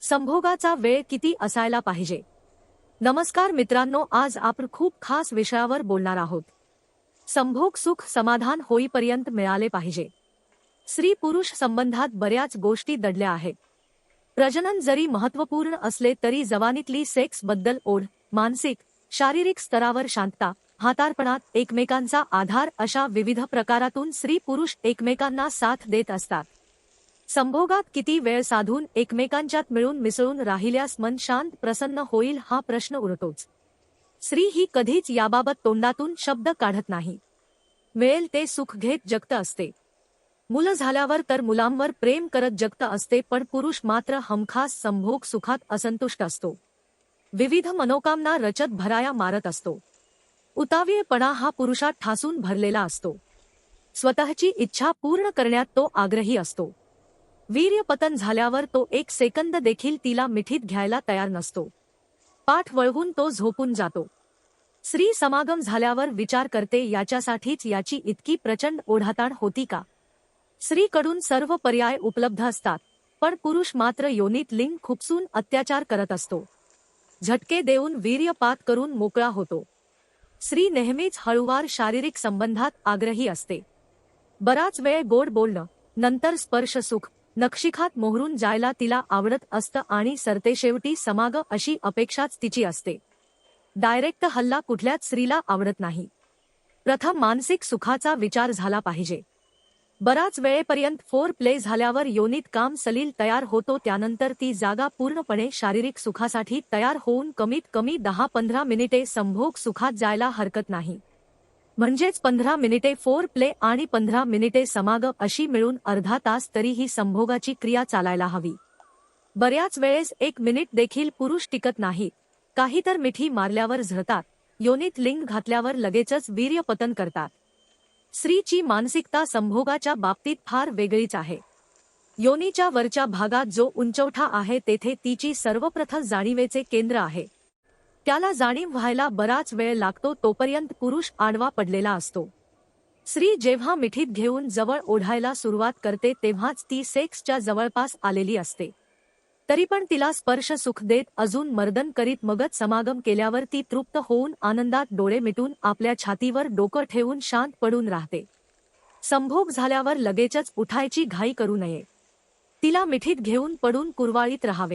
संभोगाचा वेळ किती असायला पाहिजे? नमस्कार मित्रांनो आज आपण खूप खास विषयावर बोलणार आहोत. संभोग सुख समाधान होईपर्यंत मिळाले पाहिजे. स्त्री पुरुष संबंधात बऱ्याच गोष्टी दडल्या आहेत. प्रजनन जरी महत्त्वपूर्ण असले तरी जवानीतली सेक्सबद्दल ओढ मानसिक शारीरिक स्तरावर शांतता हातारपणात एकमेकांचा आधार अशा विविध प्रकारातून स्त्री पुरुष एकमेकांना साथ देत असतात. संभोगात किती वेळ साधून एकमेकांच्यात मिळून मिसळून राहिल्यास मन शांत प्रसन्न होईल हा प्रश्न उरतोच. स्त्री ही कधीच याबाबत तोंडातून शब्द काढत नाही. मिळेल ते सुख घेत जगत असते. मुलं झाल्यावर तर मुलांवर प्रेम करत जगत असते पण पुरुष मात्र हमखास संभोग सुखात असंतुष्ट असतो. विविध मनोकामना रचत भराया मारत असतो. उतावीळपणा हा पुरुषात ठासून भरलेला असतो. स्वतःची इच्छा पूर्ण करण्यात तो आग्रही असतो. वीर्यपतन झाल्यावर तो एक सेकंद देखील तिला मिठीत घ्यायला तयार नसतो. पाठ वळवून तो झोपून जातो. स्त्री समागम झाल्यावर विचार करते याच्यासाठीच याची इतकी प्रचंड ओढाताण होती का? स्त्रीकडून सर्व पर्याय उपलब्ध असतात पण पुरुष मात्र योनीत लिंग खुपसून अत्याचार करत असतो. झटके देऊन वीर्यपात करून मोकळा होतो. स्त्री नेहमीच हळुवार शारीरिक संबंधात आग्रही असते. बराच वेळ गोड बोलणं नंतर स्पर्श सुख नक्षिखात मोहरून जायला तिला आवडत असतं आणि सरतेशेवटी समाग अशी अपेक्षाच तिची असते. डायरेक्ट हल्ला कुठल्याच स्त्रीला आवडत नाही. प्रथम मानसिक सुखाचा विचार झाला पाहिजे. बराच वेळेपर्यंत फोर प्ले झाल्यावर योनीत काम सलील तयार होतो त्यानंतर ती जागा पूर्णपणे शारीरिक सुखासाठी तयार होऊन कमीत कमी दहा पंधरा मिनिटे संभोग सुखात जायला हरकत नाही. म्हणजेच पंधरा मिनिटे फोर प्ले आणि पंधरा मिनिटे समागम अशी मिळून अर्धा तास तरी ही संभोगाची क्रिया चालायला हवी. बऱ्याच वेळेस एक मिनिट देखील पुरुष टिकत नाही. काही तर मिठी मारल्यावर झळतात. योनीत लिंग घातल्यावर लगेचच वीर्यपतन करतात. स्त्रीची मानसिकता संभोगाच्या बाबतीत फार वेगळीच आहे. योनीच्या वरच्या भागात जो उंचवठा आहे तेथे तिची सर्वप्रथम जाणीवेचे केंद्र आहे. त्याला जाणीव व्हायला बराच वेळ लागतो तोपर्यंत पुरुष आडवा पडलेला असतो. स्त्री जेव्हा मिठीत घेऊन जवळ ओढायला सुरुवात करते तेव्हाच ती सेक्सच्या जवळपास आलेली असते. तरी पण तिला स्पर्श सुख देत अजून मर्दन करीत मगच समागम केल्यावर ती तृप्त होऊन आनंदात डोळे मिटून आपल्या छातीवर डोकं ठेवून शांत पडून राहते. संभोग झाल्यावर लगेचच उठायची घाई करू नये. तिला मिठीत घेऊन पडून कुरवाळीत राहावे.